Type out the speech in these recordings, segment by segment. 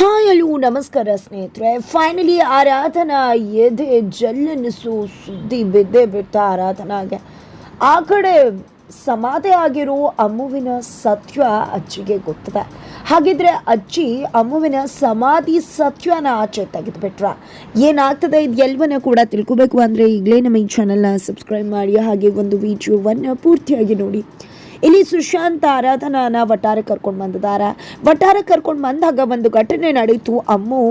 Hi hello ನಮಸ್ಕಾರ ಸ್ನೇಹಿತರೆ. Finally ಆರಾಧನಾ ಎದೆ ಜಲ್ಲನಿಸು ಸುದ್ದಿ ಬಿದ್ದೇ ಬಿಟ್ಟ ಆರಾಧನಾಗೆ. ಆ ಕಡೆ ಸಮಾಧಿ ಆಗಿರೋ ಅಮ್ಮುವಿನ ಸತ್ಯ ಅಜ್ಜಿಗೆ ಗೊತ್ತಿದೆ. ಹಾಗಿದ್ರೆ ಅಜ್ಜಿ ಅಮ್ಮುವಿನ ಸಮಾಧಿ ಸತ್ಯನ ಆಚೆ ತೆಗೆದುಬಿಟ್ರ. ಏನಾಗ್ತದೆ ಇದು ಎಲ್ಲವನ್ನ ಕೂಡ ತಿಳ್ಕೊಬೇಕು ಅಂದರೆ ಈಗಲೇ ನಮ್ಮ ಈ ಚಾನಲ್ನ ಸಬ್ಸ್ಕ್ರೈಬ್ ಮಾಡಿ. ಹಾಗೆ ಒಂದು ವಿಡಿಯೋವನ್ನು ಪೂರ್ತಿಯಾಗಿ ನೋಡಿ. ಇಲ್ಲಿ ಸುಶಾಂತ್ ಆರಾಧನಾನ ವಟಾರ ಕರ್ಕೊಂಡು ಬಂದಿದ್ದಾರೆ ವಟಾರ ಕರ್ಕೊಂಡು ಬಂದಾಗ ಒಂದು ಘಟನೆ ನಡೀತು. ಅಮ್ಮು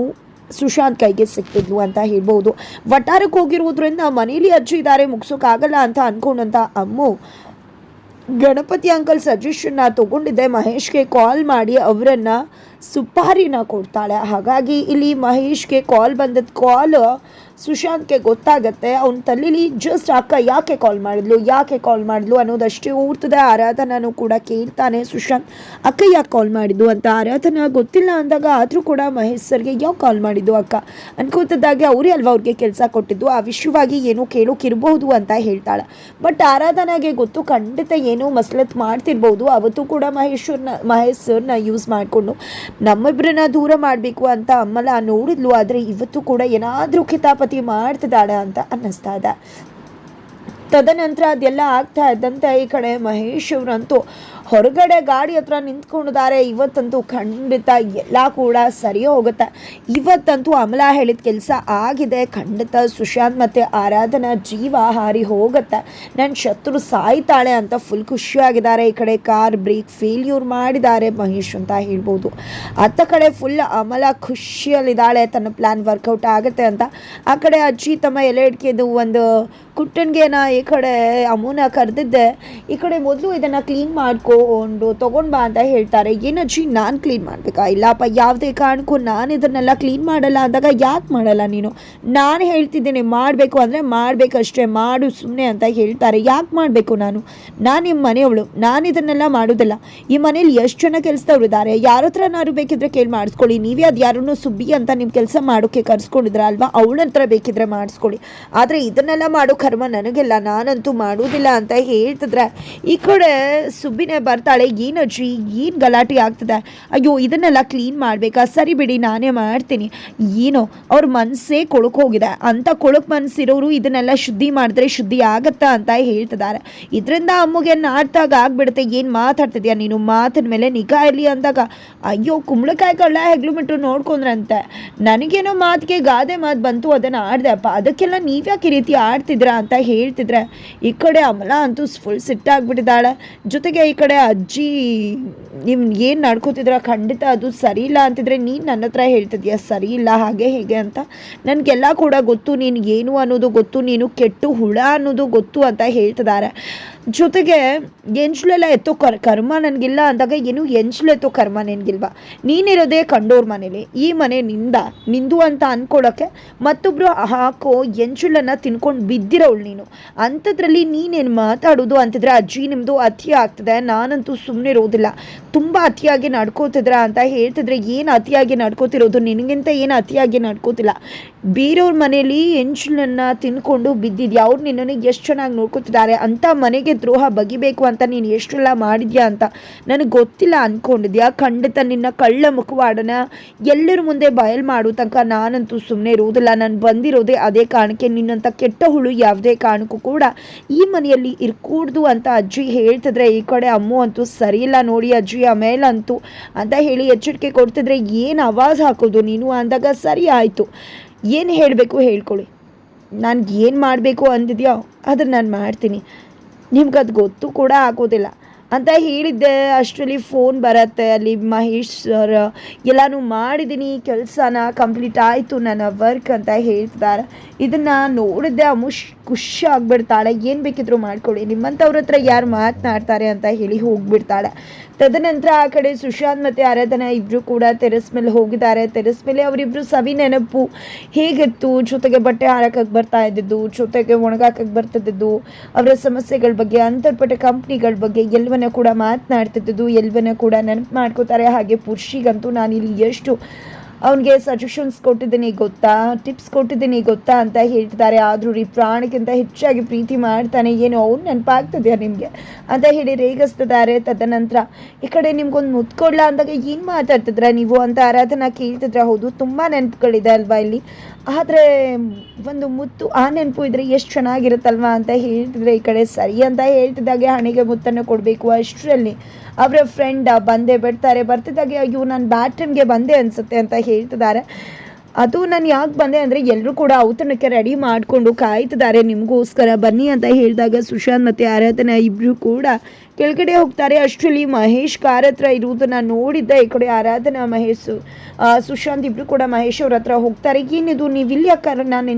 ಸುಶಾಂತ್ ಕೈಗೆ ಸಿಕ್ತಿದ್ಲು ಅಂತ ಹೇಳ್ಬೋದು. ವಟಾರಕ್ಕೆ ಹೋಗಿರುವುದರಿಂದ ಮನೇಲಿ ಅಜ್ಜಿ ಇದ್ದಾರೆ ಮುಗಿಸೋಕ್ಕಾಗಲ್ಲ ಅಂತ ಅಂದ್ಕೊಂಡಂತ ಅಮ್ಮು ಗಣಪತಿ ಅಂಕಲ್ ಸಜೆಷನ್ನ ತೊಗೊಂಡಿದ್ದೆ. ಮಹೇಶ್ಗೆ ಕಾಲ್ ಮಾಡಿ ಅವರನ್ನ ಸುಪಾರಿನ ಕೊಡ್ತಾಳೆ. ಹಾಗಾಗಿ ಇಲ್ಲಿ ಮಹೇಶ್ಗೆ ಕಾಲ್ ಬಂದದ್ದು ಕಾಲ್ ಸುಶಾಂತ್ಗೆ ಗೊತ್ತಾಗತ್ತೆ. ಅವನ ತಲೆಯಲ್ಲಿ ಜಸ್ಟ್ ಅಕ್ಕ ಯಾಕೆ ಕಾಲ್ ಮಾಡಿದ್ಲು, ಯಾಕೆ ಕಾಲ್ ಮಾಡಿದ್ಲು ಅನ್ನೋದಷ್ಟೇ ಊರ್ತದೆ. ಆರಾಧನಾನು ಕೂಡ ಕೇಳ್ತಾನೆ ಸುಶಾಂತ್. ಅಕ್ಕ ಯಾಕೆ ಕಾಲ್ ಮಾಡಿದ್ದು? ಅಂತ ಆರಾಧನ ಗೊತ್ತಿಲ್ಲ ಅಂದಾಗ ಆದರೂ ಕೂಡ ಮಹೇಶ್ ಸರ್ಗೆ ಯಾವ ಕಾಲ್ ಮಾಡಿದ್ದು ಅಕ್ಕ? ಅನ್ಕೋತಿದ್ದಾಗೆ ಅವರೇ ಅಲ್ವಾ ಅವ್ರಿಗೆ ಕೆಲಸ ಕೊಟ್ಟಿದ್ದು? ಆ ವಿಷಯವಾಗಿ ಏನೋ ಕೇಳೋಕಿರ್ಬೋದು ಅಂತ ಹೇಳ್ತಾಳೆ. ಬಟ್ ಆರಾಧನಾಗೆ ಗೊತ್ತು ಖಂಡಿತ ಏನೋ ಮಸಲತ್ ಮಾಡ್ತಿರ್ಬೋದು. ಅವತ್ತು ಕೂಡ ಮಹೇಶ್ವರ್ನ ಮಹೇಶ್ ಸರ್ನ ಯೂಸ್ ಮಾಡಿಕೊಂಡು. ನಮ್ಮಿಬ್ಬರನ್ನ ದೂರ ಮಾಡಬೇಕು ಅಂತ ಅಮ್ಮಲ ನೋಡಿದ್ಲು, ಆದರೆ ಇವತ್ತು ಕೂಡ ಏನಾದರೂ ಕಿತಾಪತಿ ಮಾಡ್ತಿದ್ದಾಳೆ ಅಂತ ಅನ್ನಿಸ್ತಾ ಇದೆ. ತದನಂತರ ಅದೆಲ್ಲ ಆಗ್ತಾ ಇದ್ದಂತೆ ಈ ಕಡೆ ಮಹೇಶ್ ಅವರಂತೂ ಹೊರಗಡೆ ಗಾಡಿ ಹತ್ರ ನಿಂತ್ಕೊಂಡಿದ್ದಾರೆ. ಇವತ್ತಂತೂ ಖಂಡಿತ ಎಲ್ಲ ಕೂಡ ಸರಿ ಹೋಗುತ್ತೆ. ಇವತ್ತಂತೂ ಅಮಲ ಹೇಳಿದ ಕೆಲಸ ಆಗಿದೆ. ಖಂಡಿತ ಸುಶಾಂತ್ ಮತ್ತು ಆರಾಧನಾ ಜೀವ ಹಾರಿ ಹೋಗುತ್ತೆ. ನನ್ನ ಶತ್ರು ಸಾಯ್ತಾಳೆ ಅಂತ ಫುಲ್ ಖುಷಿಯಾಗಿದ್ದಾರೆ. ಈ ಕಡೆ ಕಾರ್ ಬ್ರೇಕ್ ಫೇಲ್ಯೂರ್ ಮಾಡಿದ್ದಾರೆ ಮಹೇಶ್ ಅಂತ ಹೇಳ್ಬೋದು. ಅತ್ತ ಕಡೆ ಫುಲ್ ಅಮಲ ಖುಷಿಯಲ್ಲಿದ್ದಾಳೆ. ತನ್ನ ಪ್ಲ್ಯಾನ್ ವರ್ಕೌಟ್ ಆಗುತ್ತೆ ಅಂತ. ಆ ಕಡೆ ಅಜ್ಜಿ ತಮ್ಮ ಎಲೆ ಒಂದು ಕುಟ್ಟಣಿಗೆನ ಈ ಕಡೆ ಅಮ್ಮನ ಕರೆದಿದ್ದೆ, ಈ ಕಡೆ ಮೊದಲು ಇದನ್ನು ಕ್ಲೀನ್ ಮಾಡ್ಕೊಂಡು ತೊಗೊಂಡು ಬಾ ಅಂತ ಹೇಳ್ತಾರೆ. ಏನಜ್ಜಿ ನಾನು ಕ್ಲೀನ್ ಮಾಡಬೇಕಾ? ಇಲ್ಲಪ್ಪ, ಯಾವುದೇ ಕಾರಣಕ್ಕೂ ನಾನು ಇದನ್ನೆಲ್ಲ ಕ್ಲೀನ್ ಮಾಡಲ್ಲ ಅಂದಾಗ ಯಾಕೆ ಮಾಡಲ್ಲ ನೀನು? ನಾನು ಹೇಳ್ತಿದ್ದೀನಿ, ಮಾಡಬೇಕು ಅಂದರೆ ಮಾಡಬೇಕಷ್ಟೇ, ಮಾಡು ಸುಮ್ಮನೆ ಅಂತ ಹೇಳ್ತಾರೆ. ಯಾಕೆ ಮಾಡಬೇಕು ನಾನು? ನಾನು ನಿಮ್ಮ ಮನೆಯವಳು, ನಾನು ಇದನ್ನೆಲ್ಲ ಮಾಡೋದಿಲ್ಲ. ಈ ಮನೇಲಿ ಎಷ್ಟು ಜನ ಕೆಲಸದವ್ರು ಇದ್ದಾರೆ ಯಾರ ಹತ್ರನಾದ್ರು ಬೇಕಿದ್ರೆ ಕೇಳಿ ಮಾಡಿಸ್ಕೊಳ್ಳಿ. ನೀವೇ ಅದು ಯಾರನ್ನೂ ಸುಬ್ಬಿ ಅಂತ ನಿಮ್ಮ ಕೆಲಸ ಮಾಡೋಕ್ಕೆ ಕರ್ಸ್ಕೊಂಡಿದ್ರ ಅಲ್ವಾ? ಅವಳ ಹತ್ರ ಬೇಕಿದ್ರೆ ಮಾಡಿಸ್ಕೊಳ್ಳಿ. ಆದರೆ ಇದನ್ನೆಲ್ಲ ಮಾಡೋ ಕರ್ಮ ನನಗಿಲ್ಲ. ನಾನಂತೂ ಮಾಡೋದಿಲ್ಲ ಅಂತ ಹೇಳ್ತಿದ್ರೆ, ಈ ಕಡೆ ಸುಬ್ಬಿನೇ ಬರ್ತಾಳೆ, ಏನು ಅಜ್ಜಿ, ಏನು ಗಲಾಟೆ ಆಗ್ತದೆ? ಅಯ್ಯೋ, ಇದನ್ನೆಲ್ಲ ಕ್ಲೀನ್ ಮಾಡಬೇಕಾ? ಸರಿ ಬಿಡಿ, ನಾನೇ ಮಾಡ್ತೀನಿ. ಏನೋ, ಅವ್ರ ಮನಸ್ಸೇ ಕೊಳಕ್ ಹೋಗಿದೆ ಅಂತ ಕೊಳಕ್ ಮನಸ್ಸಿರೋರು ಇದನ್ನೆಲ್ಲ ಶುದ್ಧಿ ಮಾಡಿದ್ರೆ ಶುದ್ಧಿ ಆಗತ್ತಾ ಅಂತ ಹೇಳ್ತಿದ್ದಾರೆ. ಇದರಿಂದ ಅಮ್ಮಗೆ ನಾಡ್ದಾಗ ಆಗ್ಬಿಡುತ್ತೆ? ಏನು ಮಾತಾಡ್ತಿದ್ಯಾ ನೀನು? ಮಾತಿನ ಮೇಲೆ ನಿಗಾ ಇರಲಿ ಅಂದಾಗ, ಅಯ್ಯೋ, ಕುಂಬಳಕಾಯಿ ಕಳ್ಳ ಹೆಗ್ಲು ಬಿಟ್ಟು ನೋಡ್ಕೊಂಡ್ರಂತೆ. ನನಗೇನೋ ಮಾತಿಗೆ ಗಾದೆ ಮಾತು ಬಂತು, ಅದನ್ನು ಆಡ್ದೆ, ಅಪ್ಪ, ಅದಕ್ಕೆಲ್ಲ ನೀವ್ಯಾಕೆ ಈ ರೀತಿ ಆಡ್ತಿದ್ರಾ ಅಂತ ಹೇಳ್ತಿದ್ರೆ ಈ ಕಡೆ ಅಮಲ ಅಂತೂ ಫುಲ್ ಸಿಟ್ಟಾಗ್ಬಿಟ್ಟಿದ್ದಾಳೆ ಜೊತೆಗೆ ಈ ಕಡೆ ಅಜ್ಜಿ ನೀವು ಏನು ನಡ್ಕೋತಿದ್ರ ಖಂಡಿತ ಅದು ಸರಿ ಇಲ್ಲ ಅಂತಿದ್ರೆ ನೀನು ನನ್ನ ಹತ್ರ ಹೇಳ್ತಿದ್ಯಾ? ಸರಿ ಇಲ್ಲ, ಹಾಗೆ ಹೇಗೆ ಅಂತ. ನನಗೆಲ್ಲ ಕೂಡ ಗೊತ್ತು, ನೀನು ಏನು ಅನ್ನೋದು ಗೊತ್ತು, ನೀನು ಕೆಟ್ಟು ಹುಳ ಅನ್ನೋದು ಗೊತ್ತು ಅಂತ ಹೇಳ್ತಿದ್ದಾರೆ. ಜೊತೆಗೆ ಎಂಚ್ಲೆಲ್ಲ ಎತ್ತೋ ಕರ್, ಕರ್ಮ ನನಗಿಲ್ಲ ಅಂದಾಗ ಏನು ಎಂಚ್ಲು ಎತ್ತೋ ಕರ್ಮ ನನಗಿಲ್ವಾ? ನೀನಿರೋದೇ ಕಂಡೋರ್ ಮನೇಲಿ. ಈ ಮನೆ ನಿಂದ, ನಿಂದು ಅಂತ ಅಂದ್ಕೊಳ್ಳೋಕ್ಕೆ ಮತ್ತೊಬ್ಬರು ಹಾಕೋ ಎಂಚುಲನ್ನು ತಿನ್ಕೊಂಡು ಬಿದ್ದಿರೋಳು ನೀನು. ಅಂಥದ್ರಲ್ಲಿ ನೀನೇನು ಮಾತಾಡೋದು ಅಂತಿದ್ರೆ, ಅಜ್ಜಿ ನಿಮ್ಮದು ಅತಿ ಆಗ್ತದೆ, ನಾನಂತೂ ಸುಮ್ಮನೆ ಇರೋದಿಲ್ಲ. ತುಂಬ ಅತಿಯಾಗಿ ನಡ್ಕೋತಿದ್ರ ಅಂತ ಹೇಳ್ತಿದ್ರೆ ಏನು ಅತಿಯಾಗಿ ನಡ್ಕೋತಿರೋದು? ನಿನಗಿಂತ ಏನು ಅತಿಯಾಗಿ ನಡ್ಕೋತಿಲ್ಲ? ಬೇರೆಯವ್ರ ಮನೇಲಿ ಎಂಚುಲನ್ನು ತಿನ್ಕೊಂಡು ಬಿದ್ದಿದ್ಯಾ? ಅವ್ರು ನಿನ್ನನ್ನು ಎಷ್ಟು ಚೆನ್ನಾಗಿ ನೋಡ್ಕೋತಿದ್ದಾರೆ? ಅಂತ ಮನೆಗೆ ದ್ರೋಹ ಬಗಿಬೇಕು ಅಂತ ನೀನು ಎಷ್ಟೆಲ್ಲ ಮಾಡಿದ್ಯಾ ಅಂತ ನನಗೆ ಗೊತ್ತಿಲ್ಲ ಅಂದ್ಕೊಂಡಿದ್ಯಾ ಖಂಡಿತ ನಿನ್ನ ಕಳ್ಳ ಮುಖವಾಡನ ಎಲ್ಲರ ಮುಂದೆ ಬಯಲು ಮಾಡೋ ತನಕ ನಾನಂತೂ ಸುಮ್ಮನೆ ಇರುವುದಿಲ್ಲ. ನಾನು ಬಂದಿರೋದೆ ಅದೇ ಕಾರಣಕ್ಕೆ ನಿನ್ನಂಥ ಕೆಟ್ಟ ಹುಳು ಯಾವುದೇ ಕಾರಣಕ್ಕೂ ಕೂಡ ಈ ಮನೆಯಲ್ಲಿ ಇರ್ಕೂಡ್ದು ಅಂತ ಅಜ್ಜಿ ಹೇಳ್ತಿದ್ರೆ ಈ ಕಡೆ ಅಮ್ಮು ಅಂತೂ ಸರಿಯಿಲ್ಲ ನೋಡಿ ಅಜ್ಜಿ ಆಮೇಲಂತೂ ಅಂತ ಹೇಳಿ ಎಚ್ಚರಿಕೆ ಕೊಡ್ತಿದ್ರೆ ಏನು ಆವಾಜ್ ಹಾಕೋದು ನೀನು ಅಂದಾಗ ಸರಿ ಆಯಿತು. ಏನು ಹೇಳಬೇಕು ಹೇಳ್ಕೊಳ್ಳಿ ನಾನು ಏನು ಮಾಡಬೇಕು ಅಂದಿದ್ಯೋ ಅದನ್ನು ನಾನು ಮಾಡ್ತೀನಿ. ನಿಮ್ಗೆ ಅದು ಗೊತ್ತು ಕೂಡ ಆಗೋದಿಲ್ಲ. ಅಂತ ಹೇಳಿದ್ದೆ, ಅಷ್ಟರಲ್ಲಿ ಫೋನ್ ಬರುತ್ತೆ, ಅಲ್ಲಿ ಮಹೇಶ್ ಸರ್ ಎಲ್ಲನೂ ಮಾಡಿದ್ದೀನಿ ಕೆಲಸನ ಕಂಪ್ಲೀಟ್ ಆಯಿತು, ನನ್ನ ವರ್ಕ್ ಅಂತ ಹೇಳ್ತಿದ್ದಾರೆ ಇದನ್ನು ನೋಡಿದ್ದೆ, ಅಮುಷ್ ಖುಷಿ ಆಗಿಬಿಡ್ತಾಳೆ. ಏನು ಬೇಕಿದ್ರು ಮಾಡ್ಕೊಳ್ಳಿ. ನಿಮ್ಮಂಥವ್ರ ಹತ್ರ ಯಾರು ಮಾತನಾಡ್ತಾರೆ ಅಂತ ಹೇಳಿ ಹೋಗ್ಬಿಡ್ತಾಳೆ. ತದನಂತರ ಆ ಕಡೆ ಸುಶಾಂತ್ ಮತ್ತು ಆರಾಧನಾ ಇಬ್ಬರು ಕೂಡ ತೆರೆಸ್ ಮೇಲೆ ಹೋಗಿದ್ದಾರೆ. ತೆರೆಸ್ ಮೇಲೆ ಅವರಿಬ್ಬರು ಸವಿ ನೆನಪು ಹೇಗಿತ್ತು? ಜೊತೆಗೆ ಬಟ್ಟೆ ಹಾರಕ್ಕೆ ಬರ್ತಾ ಇದ್ದಿದ್ದು, ಜೊತೆಗೆ ಒಣಗಾಕಕ್ಕೆ ಬರ್ತಿದ್ದು ಅವರ ಸಮಸ್ಯೆಗಳ ಬಗ್ಗೆ ಅಂತರ್ಪಟ್ಟ ಕಂಪ್ನಿಗಳ ಬಗ್ಗೆ ಎಲ್ಲವನ್ನ ಕೂಡ ಮಾತನಾಡ್ತಿದ್ದು ಎಲ್ಲವನ್ನ ಕೂಡ ನೆನಪು ಮಾಡ್ಕೋತಾರೆ. ಹಾಗೆ ಪುರುಷಿಗಂತೂ ನಾನು ಇಲ್ಲಿ ಎಷ್ಟು ಅವನಿಗೆ ಸಜೆಷನ್ಸ್ ಕೊಟ್ಟಿದ್ದೀನಿ, ಗೊತ್ತಾ? ಟಿಪ್ಸ್ ಕೊಟ್ಟಿದ್ದೀನಿ, ಗೊತ್ತಾ ಅಂತ ಹೇಳ್ತಾರೆ ಆದರೂ ರೀ ಪ್ರಾಣಕ್ಕಿಂತ ಹೆಚ್ಚಾಗಿ ಪ್ರೀತಿ ಮಾಡ್ತಾನೆ ಏನೋ ಅವ್ನು ನೆನಪಾಗ್ತದೆಯಾ ನಿಮಗೆ? ಅಂತ ಹೇಳಿ ರೇಗಿಸ್ತಿದ್ದಾರೆ. ತದನಂತರ, ಈ ಕಡೆ ನಿಮ್ಗೊಂದು ಮುತ್ತು ಕೊಡ್ಲಾ ಅಂದಾಗ ಏನು ಮಾತಾಡ್ತಿದ್ರ ನೀವು ಅಂತ ಆರಾಧನಾ ಕೇಳ್ತಿದ್ರೆ? ಹೌದು, ತುಂಬ ನೆನಪುಗಳಿದೆ ಅಲ್ವಾ ಇಲ್ಲಿ? ಆದರೆ ಒಂದು ಮುತ್ತು, ಆ ನೆನಪು ಇದ್ರೆ ಎಷ್ಟು ಚೆನ್ನಾಗಿರುತ್ತಲ್ವಾ ಅಂತ ಹೇಳ್ತಿದ್ರೆ ಈ ಕಡೆ ಸರಿ ಅಂತ ಹೇಳ್ತಿದ್ದಾಗೆ ಹಣೆಗೆ ಮುತ್ತನ್ನು ಕೊಡಬೇಕು ಅಷ್ಟರಲ್ಲಿ. ಅವರ ಫ್ರೆಂಡ್ ಬಂದೇ ಬಿಡ್ತಾರೆ ಬರ್ತಿದ್ದಾಗೆ, ಅಯ್ಯೋ, ನಾನು ಬ್ಯಾಟ್ರಿಮ್ಗೆ ಬಂದೆ ಅನ್ಸುತ್ತೆ ಅಂತ ಹೇಳ್ತಿದ್ದಾರೆ ಅದು ನಾನು ಯಾಕೆ ಬಂದೆ ಅಂದರೆ ಎಲ್ಲರೂ ಕೂಡ ಔತಣಕ್ಕೆ ರೆಡಿ ಮಾಡಿಕೊಂಡು ಕಾಯ್ತಿದ್ದಾರೆ. ನಿಮಗೋಸ್ಕರ ಬನ್ನಿ ಅಂತ ಹೇಳಿದಾಗ ಸುಶಾಂತ್ ಮತ್ತು ಆರಾಧನಾ ಇಬ್ಬರು ಕೂಡ ಕೆಳಗಡೆ ಹೋಗ್ತಾರೆ. ಅಷ್ಟರಲ್ಲಿ ಮಹೇಶ್ ಕಾರ್ ಹತ್ರ ಇರುವುದನ್ನು ನೋಡಿದ್ದ. ಈ ಕಡೆ ಆರಾಧನಾ, ಮಹೇಶ್ ಸುಶಾಂತ್ ಇಬ್ಬರು ಕೂಡ ಮಹೇಶ್ ಅವ್ರ ಹತ್ರ ಹೋಗ್ತಾರೆ. ಏನಿದು, ನೀವು ಇಲ್ಲಿ ಕಾರ ನಾನು,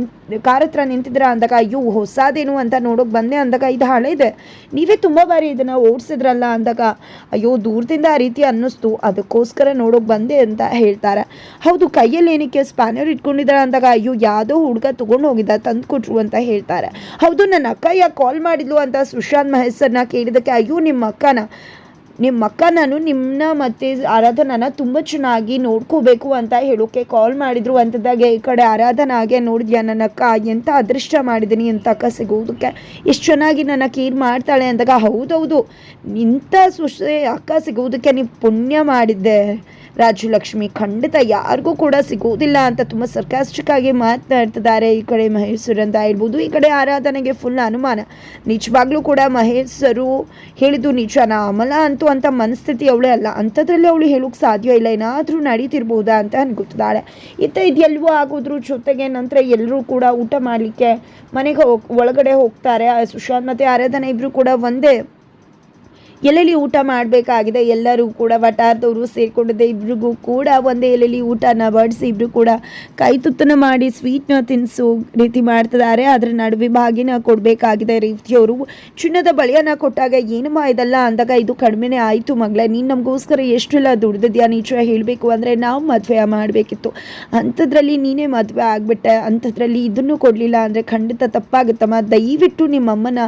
ಕಾರ್ ಹತ್ರ ನಿಂತಿದ್ರ ಅಂದಾಗ, ಅಯ್ಯೋ, ಹೊಸದೇನು ಅಂತ ನೋಡೋಕೆ ಬಂದೆ ಅಂದಾಗ ಇದು ಹಳೆದೆ ನೀವೇ ತುಂಬ ಬಾರಿ ಇದನ್ನು ಓಡಿಸಿದ್ರಲ್ಲ ಅಂದಾಗ, ಅಯ್ಯೋ, ದೂರದಿಂದ ಆ ರೀತಿ ಅನ್ನಿಸ್ತು. ಅದಕ್ಕೋಸ್ಕರ ನೋಡೋಕೆ ಬಂದೆ ಅಂತ ಹೇಳ್ತಾರೆ. ಹೌದು, ಕೈಯಲ್ಲಿ ಏನಕ್ಕೆ ಸ್ಪ್ಯಾನರ್ ಇಟ್ಕೊಂಡಿದ್ದಾಳೆ ಅಂದಾಗ, ಅಯ್ಯೋ, ಯಾವುದೋ ಹುಡುಗ ತೊಗೊಂಡು ಹೋಗಿದ್ದ, ತಂದು ಕೊಟ್ರು ಅಂತ ಹೇಳ್ತಾರೆ. ಹೌದು, ನನ್ನ ಅಕ್ಕ ಯಾಕೆ ಕಾಲ್ ಮಾಡಿದ್ಲು ಅಂತ ಸುಶಾಂತ್ ಮಹೇಶ್ವರ್ನ ಕೇಳಿದಕ್ಕೆ ಅಯ್ಯೋ, ನಿಮ್ಮ ಅಕ್ಕನ, ನಿಮ್ಮ ಅಕ್ಕ ನಾನು ನಿಮ್ಮನ್ನ ಮತ್ತು ಆರಾಧನಾನ ತುಂಬ ಚೆನ್ನಾಗಿ ನೋಡ್ಕೋಬೇಕು ಅಂತ ಹೇಳೋಕೆ ಕಾಲ್ ಮಾಡಿದ್ರು ಅಂತದಾಗೆ, ಈ ಕಡೆ ಆರಾಧನಾಗೆ ನೋಡಿದ್ಯಾ, ನನ್ನ ಅಕ್ಕ ಎಂಥ ಅದೃಷ್ಟ ಮಾಡಿದ್ದೀನಿ ಅಂತ ಅಕ್ಕ ಸಿಗೋದಕ್ಕೆ, ಎಷ್ಟು ಚೆನ್ನಾಗಿ ನನ್ನ ಕೇರ್ ಮಾಡ್ತಾಳೆ ಅಂದಾಗ, ಹೌದೌದು, ಇಂಥ ಸುಶೆ ಅಕ್ಕ ಸಿಗೋದಕ್ಕೆ ನೀವು ಪುಣ್ಯ ಮಾಡಿದ್ದೆ. ರಾಜಲಕ್ಷ್ಮಿ ಖಂಡಿತ ಯಾರಿಗೂ ಕೂಡ ಸಿಗೋದಿಲ್ಲ ಅಂತ ತುಂಬ ಸರ್ಕಾಸ್ಟಿಕ್ ಆಗಿ ಮಾತನಾಡ್ತಿದ್ದಾರೆ ಈ ಕಡೆ ಮಹೇಶ್ವರ್ ಅಂತ ಹೇಳ್ಬೋದು. ಈ ಕಡೆ ಆರಾಧನೆಗೆ ಫುಲ್ ಅನುಮಾನ. ನಿಜವಾಗ್ಲೂ ಕೂಡ ಮಹೇಶ್ವರು ಹೇಳಿದ್ದು ನಿಜಾನ ಅಮಲ ಅಂತೂ ಅಂತ ಮನಸ್ಥಿತಿ ಅವಳೇ ಅಲ್ಲ. ಅಂಥದ್ರಲ್ಲಿ ಅವಳು ಹೇಳೋಕೆ ಸಾಧ್ಯ ಇಲ್ಲ. ಏನಾದರೂ ನಡೀತಿರ್ಬೋದಾ ಅಂತ ಅನ್ಕೊತಿದ್ದಾಳೆ ಇತ್ತ ಇದೆಲ್ಲವೂ ಆಗೋದ್ರ ಜೊತೆಗೆ ನಂತರ ಎಲ್ಲರೂ ಕೂಡ ಊಟ ಮಾಡಲಿಕ್ಕೆ ಮನೆಗೆ ಹೋಗಿ, ಒಳಗಡೆ ಹೋಗ್ತಾರೆ. ಸುಶಾಂತ್ ಮತ್ತು ಆರಾಧನೆ ಇಬ್ಬರು ಕೂಡ ಒಂದೇ ಎಲ್ಲೆಲ್ಲಿ ಊಟ ಮಾಡಬೇಕಾಗಿದೆ ಎಲ್ಲರೂ ಕೂಡ ವಟಾರದವರು ಸೇರಿಕೊಂಡಿದ್ದೆ, ಇಬ್ರಿಗೂ ಕೂಡ ಒಂದೇ ಎಲ್ಲೆಲ್ಲಿ ಊಟನ ಬಡಿಸಿ ಇಬ್ರು ಕೂಡ ಕೈ ತುತ್ತನ ಮಾಡಿ ಸ್ವೀಟ್ನ ತಿನ್ನಿಸು ರೀತಿ ಮಾಡ್ತಿದ್ದಾರೆ. ಅದರ ನಡುವೆ ಭಾಗಿನ ಕೊಡಬೇಕಾಗಿದೆ ರೀತಿಯವರು ಚಿನ್ನದ ಬಳಿಯನ್ನ ಕೊಟ್ಟಾಗ ಏನು ಇದಲ್ಲ ಅಂದಾಗ ಇದು ಕಡಿಮೆನೇ ಆಯಿತು ಮಗಳೇ, ನೀನು ನಮಗೋಸ್ಕರ ಎಷ್ಟೆಲ್ಲ ದುಡ್ದಿದ್ಯಾ, ನಿಜ ಹೇಳಬೇಕು ಅಂದರೆ ನಾವು ಮದುವೆ ಮಾಡಬೇಕಿತ್ತು. ಅಂಥದ್ರಲ್ಲಿ ನೀನೇ ಮದುವೆ ಆಗಿಬಿಟ್ಟೆ, ಅಂಥದ್ರಲ್ಲಿ ಇದನ್ನು ಕೊಡಲಿಲ್ಲ ಅಂದರೆ ಖಂಡಿತ ತಪ್ಪಾಗುತ್ತಮ್ಮ. ದಯವಿಟ್ಟು ನಿಮ್ಮಮ್ಮನ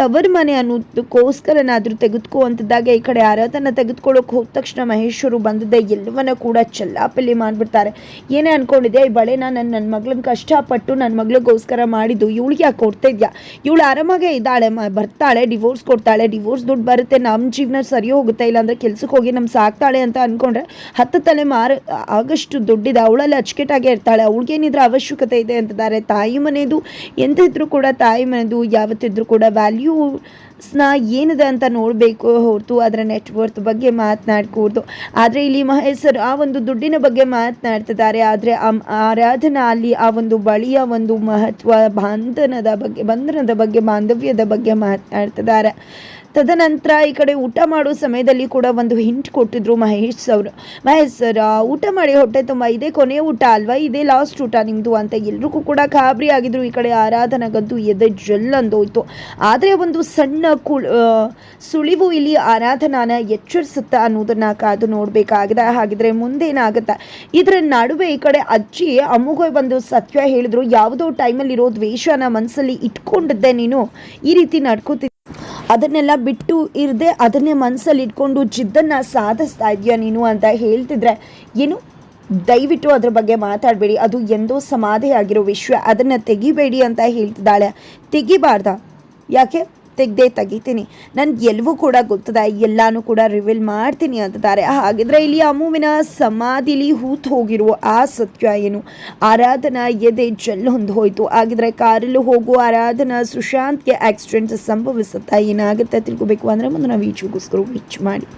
ತವರು ಮನೆ ಅನ್ನೋದಕ್ಕೋಸ್ಕರನಾದರೂ ತೆಗೆದುಕೋ ಅಂತಿದ್ದಾಗ ಈ ಕಡೆ ಆರಾಧನ ತೆಗೆದುಕೊಳ್ಳೋಕೆ ಹೋದ ತಕ್ಷಣ ಮಹೇಶ್ವರು ಬಂದಿದ್ದೆ ಎಲ್ಲವನ್ನ ಕೂಡ ಚೆಲ್ಲಾಪಲ್ಲಿ ಮಾಡಿಬಿಡ್ತಾರೆ. ಏನೇ ಅನ್ಕೊಂಡಿದ್ದೆ ಈ ಬಳೆನ ನನ್ನ ನನ್ನ ಮಗಳನ್ನ ಕಷ್ಟಪಟ್ಟು ನನ್ನ ಮಗಳಿಗೋಸ್ಕರ ಮಾಡಿದ್ದು. ಇವಳಿಗೆ ಯಾಕೆ ಕೊಡ್ತಾ ಇದೆಯಾ ಇವಳು ಆರಾಮಾಗೇ ಇದ್ದಾಳೆ ಬರ್ತಾಳೆ, ಡಿವೋರ್ಸ್ ಕೊಡ್ತಾಳೆ. ಡಿವೋರ್ಸ್ ದುಡ್ಡು ಬರುತ್ತೆ. ನಮ್ಮ ಜೀವನ ಸರಿ ಹೋಗುತ್ತೆ. ಇಲ್ಲಾಂದ್ರೆ ಕೆಲ್ಸಕ್ಕೆ ಹೋಗಿ ನಮ್ಮ ಸಾಕ್ತಾಳೆ ಅಂತ ಅನ್ಕೊಂಡ್ರೆ ಹತ್ತು ತಲೆ ಮಾರ. ಆಗಷ್ಟು ದುಡ್ಡಿದೆ. ಅವಳಲ್ಲಿ ಅಚ್ಚುಕೆಟ್ಟಾಗೆ ಇರ್ತಾಳೆ. ಅವಳಿಗೇನಿದ್ರೆ ಅವಶ್ಯಕತೆ ಇದೆ ಅಂತಿದ್ದಾರೆ. ತಾಯಿ ಮನೆಯದು ಎಂತಿದ್ರು ಕೂಡ ತಾಯಿ ಮನೆಯದು ಯಾವತ್ತಿದ್ರು ಕೂಡ ವ್ಯಾಲ್ಯೂಸ್ನ ಏನಿದೆ ಅಂತ ನೋಡಬೇಕು. ಹೊರತು ಅದರ ನೆಟ್ವರ್ತ್ ಬಗ್ಗೆ ಮಾತನಾಡಕೂಡ್ದು. ಆದರೆ ಇಲ್ಲಿ ಮಹೇಶ್ವರು ಆ ಒಂದು ದುಡ್ಡಿನ ಬಗ್ಗೆ ಮಾತನಾಡ್ತಿದ್ದಾರೆ. ಆದರೆ ಆರಾಧನಾ ಅಲ್ಲಿ ಆ ಒಂದು ಬಳಿಯ ಒಂದು ಮಹತ್ವ ಬಾಂಧನದ ಬಗ್ಗೆ, ಬಂಧನದ ಬಗ್ಗೆ, ಬಾಂಧವ್ಯದ ಬಗ್ಗೆ ಮಾತನಾಡ್ತಿದ್ದಾರೆ. ತದನಂತರ ಈ ಕಡೆ ಊಟ ಮಾಡೋ ಸಮಯದಲ್ಲಿ ಕೂಡ ಒಂದು ಹಿಂಟ್ ಕೊಟ್ಟಿದ್ರು ಮಹೇಶ್ ಅವರು ಮಹೇಶ್ ಸರ್, ಊಟ ಮಾಡಿ ಹೊಟ್ಟೆ ತುಂಬ. ಇದೇ ಕೊನೆ ಊಟ ಅಲ್ವಾ? ಇದೇ ಲಾಸ್ಟ್ ಊಟ ನಿಮ್ಮದು ಅಂತ ಎಲ್ರಿಗೂ ಕೂಡ ಖಾಬರಿ ಆಗಿದ್ರು. ಈ ಕಡೆ ಆರಾಧನೆಗಂತೂ ಎದೆ ಜಲ್ ಅಂದೋಯ್ತು. ಆದರೆ ಒಂದು ಸಣ್ಣ ಕುಳ್ ಸುಳಿವು ಇಲ್ಲಿ ಆರಾಧನಾನ ಎಚ್ಚರಿಸುತ್ತಾ ಅನ್ನೋದನ್ನ ಕಾದು ನೋಡಬೇಕಾಗಿದೆ ಹಾಗಿದ್ರೆ ಮುಂದೇನಾಗುತ್ತೆ? ಇದರ ನಡುವೆ ಈ ಕಡೆ ಅಜ್ಜಿ ಅಮ್ಮುಗೆ ಒಂದು ಸತ್ಯ ಹೇಳಿದ್ರು. ಯಾವುದೋ ಟೈಮಲ್ಲಿರೋ ದ್ವೇಷನ ಮನಸ್ಸಲ್ಲಿ ಇಟ್ಕೊಂಡಿದ್ದೆ ನೀನು. ಈ ರೀತಿ ನಡ್ಕೋತಿ ಅದನ್ನೆಲ್ಲ ಬಿಟ್ಟು ಇರದೆ ಅದನ್ನೇ ಮನಸ್ಸಲ್ಲಿ ಇಟ್ಕೊಂಡು ಜಿದ್ದನ್ನು ಸಾಧಿಸ್ತಾ ಇದೆಯಾ ನೀನು ಅಂತ ಹೇಳ್ತಿದ್ರೆ ಏನು? ದಯವಿಟ್ಟು ಅದ್ರ ಬಗ್ಗೆ ಮಾತಾಡಬೇಡಿ. ಅದು ಎಂದೋ ಸಮಾಧಿ ಆಗಿರೋ ವಿಷಯ ಅದನ್ನು ತೆಗಿಬೇಡಿ ಅಂತ ಹೇಳ್ತಿದ್ದಾಳೆ. ತೆಗಿಬಾರ್ದ. ಯಾಕೆ? ತೆಗ್ದೇ ತೆಗಿತೀನಿ. ನನ್ಗೆ ಎಲ್ಲವೂ ಕೂಡ ಗೊತ್ತದ, ಎಲ್ಲಾನು ಕೂಡ ರಿವೀಲ್ ಮಾಡ್ತೀನಿ ಅಂತಿದ್ದಾರೆ. ಹಾಗಿದ್ರೆ ಇಲ್ಲಿ ಅಮ್ಮುವಿನ ಸಮಾಧಿಲಿ ಹೂತ್ ಹೋಗಿರುವ ಆ ಸತ್ಯ ಏನು? ಆರಾಧನಾ ಎದೆ ಜಲ್ ಹೊಂದು ಹೋಯ್ತು. ಹಾಗಿದ್ರೆ ಕಾರಲ್ಲೂ ಹೋಗುವ ಆರಾಧನಾ ಸುಶಾಂತ್ಗೆ ಆಕ್ಸಿಡೆಂಟ್ ಸಂಭವಿಸುತ್ತಾ ಏನಾಗುತ್ತೆ ತಿಳ್ಕೊಬೇಕು ಅಂದರೆ ಮುಂದೆ ನಾವು ಈಚೆಗೋಸ್ಕರ ವಿಚ್ ಮಾಡಿ.